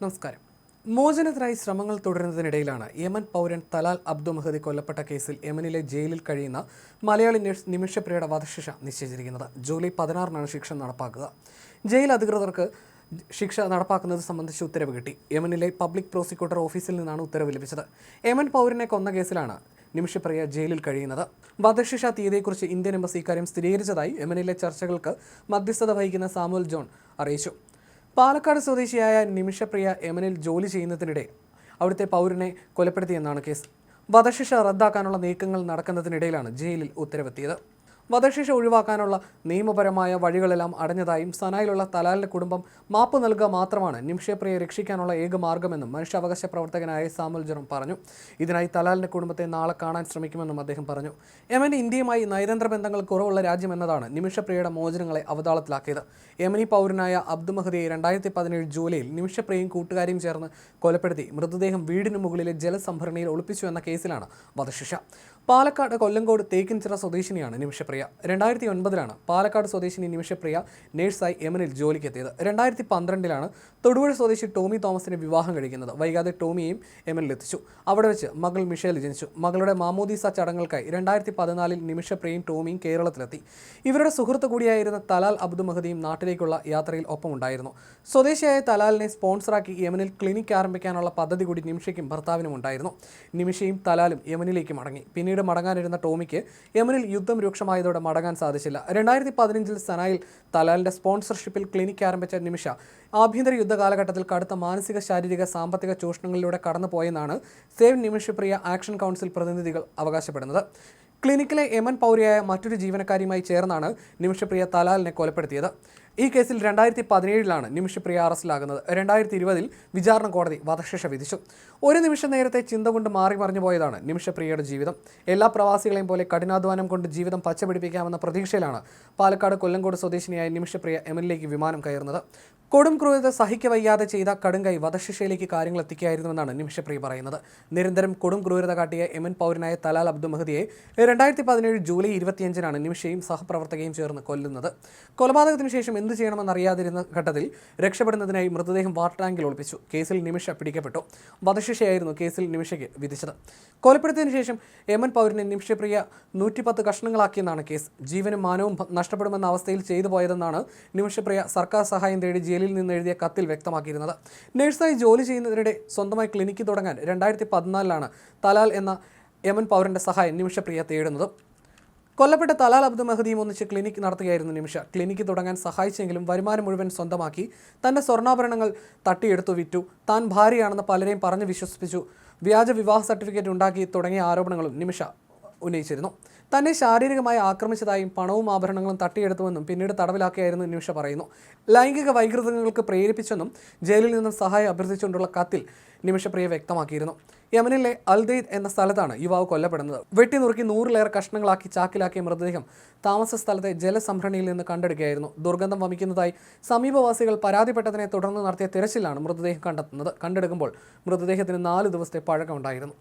നമസ്കാരം. മോചനത്തിനായി ശ്രമങ്ങൾ തുടരുന്നതിനിടയിലാണ് യമൻ പൗരൻ തലാൽ അബ്ദു മഹദി കൊല്ലപ്പെട്ട കേസിൽ യമനിലെ ജയിലിൽ കഴിയുന്ന മലയാളി നഴ്സ് നിമിഷപ്രിയയുടെ വധശിക്ഷ നിശ്ചയിച്ചിരിക്കുന്നത്. ജൂലൈ പതിനാറിനാണ് ശിക്ഷ നടപ്പാക്കുക. ജയിൽ അധികൃതർക്ക് ശിക്ഷ നടപ്പാക്കുന്നത് സംബന്ധിച്ച് ഉത്തരവ് കിട്ടി. യമനിലെ പബ്ലിക് പ്രോസിക്യൂട്ടർ ഓഫീസിൽ നിന്നാണ് ഉത്തരവ് ലഭിച്ചത്. യമൻ പൗരനെ കൊന്ന കേസിലാണ് നിമിഷപ്രിയ ജയിലിൽ കഴിയുന്നത്. വധശിക്ഷ തീയതിയെക്കുറിച്ച് ഇന്ത്യൻ എംബസി ഇക്കാര്യം സ്ഥിരീകരിച്ചതായി യമനിലെ ചർച്ചകൾക്ക് മധ്യസ്ഥത വഹിക്കുന്ന സാമുൽ ജോൺ അറിയിച്ചു. പാലക്കാട് സ്വദേശിയായ നിമിഷപ്രിയ യമനിൽ ജോലി ചെയ്യുന്നതിനിടെ അവിടുത്തെ പൗരനെ കൊലപ്പെടുത്തിയെന്നാണ് കേസ്. വധശിക്ഷ റദ്ദാക്കാനുള്ള നീക്കങ്ങൾ നടക്കുന്നതിനിടയിലാണ് ജയിലിൽ ഉത്തരവെത്തിയത്. വധശിക്ഷ ഒഴിവാക്കാനുള്ള നിയമപരമായ വഴികളെല്ലാം അടഞ്ഞതായും സനായിലുള്ള തലാലിന്റെ കുടുംബം മാപ്പ് നൽകുക മാത്രമാണ് നിംഷേപ്രിയെ രക്ഷിക്കാനുള്ള ഏക മാർഗമെന്നും മനുഷ്യാവകാശ പ്രവർത്തകനായ സാമുൽ ജെറം പറഞ്ഞു. ഇതിനായി തലാലിന്റെ കുടുംബത്തെ നാളെ കാണാൻ ശ്രമിക്കുമെന്നും അദ്ദേഹം പറഞ്ഞു. യമന് ഇന്ത്യയുമായി നയതന്ത്ര ബന്ധങ്ങൾ കുറവുള്ള രാജ്യം എന്നതാണ് നിമിഷപ്രിയയുടെ മോചനങ്ങളെ അവതാളത്തിലാക്കിയത്. യമനി പൗരനായ അബ്ദു മഹദിയെ രണ്ടായിരത്തി പതിനേഴ് ജൂലൈയിൽ നിമിഷപ്രിയയും കൂട്ടുകാരിയും ചേർന്ന് കൊലപ്പെടുത്തി. മൃതദേഹം വീടിന് മുകളിലെ ജലസംഭരണിയിൽ ഒളിപ്പിച്ചു എന്ന കേസിലാണ് വധശിക്ഷ. പാലക്കാട് കൊല്ലങ്കോട് തേക്കിൻചിറ സ്വദേശിനിയാണ് നിമിഷപ്രിയ. രണ്ടായിരത്തി ഒൻപതിലാണ് പാലക്കാട് സ്വദേശിനി നിമിഷപ്രിയ നേഴ്സായി യമനിൽ ജോലിക്കെത്തിയത്. രണ്ടായിരത്തി പന്ത്രണ്ടിലാണ് തൊടുപുഴ സ്വദേശി ടോമി തോമസിനെ വിവാഹം കഴിക്കുന്നത്. വൈകാതെ ടോമിയെയും യമനിലെത്തിച്ചു അവിടെ വെച്ച് മകൾ മിഷേൽ ജനിച്ചു. മകളുടെ മാമോദീസ ചടങ്ങുകൾക്കായി രണ്ടായിരത്തി പതിനാലിൽ നിമിഷപ്രിയയും ടോമിയും കേരളത്തിലെത്തി. ഇവരുടെ സുഹൃത്ത് കൂടിയായിരുന്ന തലാൽ അബ്ദു മഹദിയും നാട്ടിലേക്കുള്ള യാത്രയിൽ ഒപ്പമുണ്ടായിരുന്നു. സ്വദേശിയായ തലാലിനെ സ്പോൺസറാക്കി യമനിൽ ക്ലിനിക് ആരംഭിക്കാനുള്ള പദ്ധതി കൂടി നിമിഷയ്ക്കും ഭർത്താവിനും ഉണ്ടായിരുന്നു നിമിഷയും തലാലും യമനിലേക്ക് മടങ്ങി. പിന്നീട് മടങ്ങാനിരുന്ന ടോമിക്ക് യമനിൽ യുദ്ധം രൂക്ഷമായതോടെ മടങ്ങാൻ സാധിച്ചില്ല. രണ്ടായിരത്തി പതിനഞ്ചിൽ സനായിൽ തലാലിന്റെ സ്പോൺസർഷിപ്പിൽ ക്ലിനിക് ആരംഭിച്ച നിമിഷ ആഭ്യന്തര യുദ്ധ കാലഘട്ടത്തിൽ കടുത്ത മാനസിക ശാരീരിക സാമ്പത്തിക ചൂഷണങ്ങളിലൂടെ കടന്നുപോയെന്നാണ് സേവ് നിമിഷപ്രിയ ആക്ഷൻ കൗൺസിൽ പ്രതിനിധികൾ അവകാശപ്പെടുന്നത്. ക്ലിനിക്കിലെ യമൻ പൗരിയായ മറ്റൊരു ജീവനക്കാരിയുമായി ചേർന്നാണ് നിമിഷപ്രിയ തലാലിനെ കൊലപ്പെടുത്തിയത്. ഈ കേസിൽ രണ്ടായിരത്തി പതിനേഴിലാണ് നിമിഷപ്രിയ അറസ്റ്റിലാകുന്നത്. രണ്ടായിരത്തി ഇരുപതിൽ വിചാരണ കോടതി വധശിക്ഷ വിധിച്ചു. ഒരു നിമിഷം നേരത്തെ ചിന്ത കൊണ്ട് മാറി മറിഞ്ഞു പോയതാണ് നിമിഷപ്രിയയുടെ ജീവിതം. എല്ലാ പ്രവാസികളെയും പോലെ കഠിനാധ്വാനം കൊണ്ട് ജീവിതം പച്ചപിടിപ്പിക്കാമെന്ന പ്രതീക്ഷയിലാണ് പാലക്കാട് കൊല്ലങ്കോട് സ്വദേശിനിയായ നിമിഷപ്രിയ യമനിലേക്ക് വിമാനം കയറുന്നത്. കൊടും ക്രൂരത സഹിക്ക വയ്യാതെ ചെയ്ത കടുങ്കൈ വധശിക്ഷയിലേക്ക് കാര്യങ്ങൾ എത്തിക്കുകയായിരുന്നുവെന്നാണ് നിമിഷപ്രിയ പറയുന്നത്. നിരന്തരം കൊടും ക്രൂരത കാട്ടിയ യമൻ പൗരനായ തലാൽ അബ്ദു മഹദിയെ രണ്ടായിരത്തി പതിനേഴ് ജൂലൈ ഇരുപത്തിയഞ്ചിനാണ് നിമിഷയും സഹപ്രവർത്തകയും ചേർന്ന് കൊല്ലുന്നത്. കൊലപാതകത്തിന് ശേഷം എന്ത് ചെയ്യണമെന്നറിയാതിരുന്ന ഘട്ടത്തിൽ രക്ഷപ്പെടുന്നതിനായി മൃതദേഹം വാട്ടർ ടാങ്കിൽ ഒളിപ്പിച്ചു. കേസിൽ നിമിഷ പിടിക്കപ്പെട്ടു. വധശിക്ഷയായിരുന്നു കേസിൽ നിമിഷയ്ക്ക് വിധിച്ചത്. കൊലപ്പെടുത്തിയതിനു ശേഷം യമൻ പൗരനെ നിമിഷപ്രിയ നൂറ്റിപ്പത്ത് കഷ്ണങ്ങളാക്കിയെന്നാണ് കേസ്. ജീവനും മാനവും നഷ്ടപ്പെടുമെന്ന അവസ്ഥയിൽ ചെയ്തു പോയതെന്നാണ് നിമിഷപ്രിയ സർക്കാർ സഹായം തേടി ജയിലിൽ നിന്ന് എഴുതിയ കത്തിൽ വ്യക്തമാക്കിയിരുന്നത്. നഴ്സായി ജോലി ചെയ്യുന്നതിനിടെ സ്വന്തമായി ക്ലിനിക്ക് തുടങ്ങാൻ രണ്ടായിരത്തി പതിനാലിലാണ് തലാൽ എന്ന യമൻ പൗരന്റെ സഹായം നിമിഷപ്രിയ തേടുന്നത്. കൊല്ലപ്പെട്ട തലാൽ അബ്ദു മഹദിയും ഒന്നിച്ച് ക്ലിനിക് നടത്തുകയായിരുന്നു നിമിഷ. ക്ലിനിക്ക് തുടങ്ങാൻ സഹായിച്ചെങ്കിലും വരുമാനം മുഴുവൻ സ്വന്തമാക്കി. തന്റെ സ്വർണാഭരണങ്ങൾ തട്ടിയെടുത്തു വിറ്റു. താൻ ഭാര്യയാണെന്ന് പലരെയും പറഞ്ഞു വിശ്വസിപ്പിച്ചു. വ്യാജ വിവാഹ സർട്ടിഫിക്കറ്റ് ഉണ്ടാക്കി തുടങ്ങിയ ആരോപണങ്ങളും നിമിഷ ഉന്നയിച്ചിരുന്നു. തന്നെ ശാരീരികമായി ആക്രമിച്ചതായും പണവും ആഭരണങ്ങളും തട്ടിയെടുത്തുവെന്നും പിന്നീട് തടവിലാക്കിയായിരുന്നു നിമിഷ പറയുന്നു. ലൈംഗിക വൈകൃതങ്ങൾക്ക് പ്രേരിപ്പിച്ചെന്നും ജയിലിൽ നിന്നും സഹായം അഭ്യർത്ഥിച്ചുകൊണ്ടുള്ള കത്തിൽ നിമിഷപ്രിയ വ്യക്തമാക്കിയിരുന്നു. യമനിലെ അൽദൈദ് എന്ന സ്ഥലത്താണ് യുവാവ് കൊല്ലപ്പെടുന്നത്. വെട്ടിനുറുക്കി നൂറിലേറെ കഷ്ണങ്ങളാക്കി ചാക്കിലാക്കിയ മൃതദേഹം താമസ സ്ഥലത്തെ ജലസംഭരണിയിൽ നിന്ന് കണ്ടെടുക്കുകയായിരുന്നു. ദുർഗന്ധം വമിക്കുന്നതായി സമീപവാസികൾ പരാതിപ്പെട്ടതിനെ തുടർന്ന് നടത്തിയ തിരച്ചിലാണ് മൃതദേഹം കണ്ടെത്തുന്നത്. കണ്ടെടുക്കുമ്പോൾ മൃതദേഹത്തിന് നാല് ദിവസത്തെ പഴക്കമുണ്ടായിരുന്നു.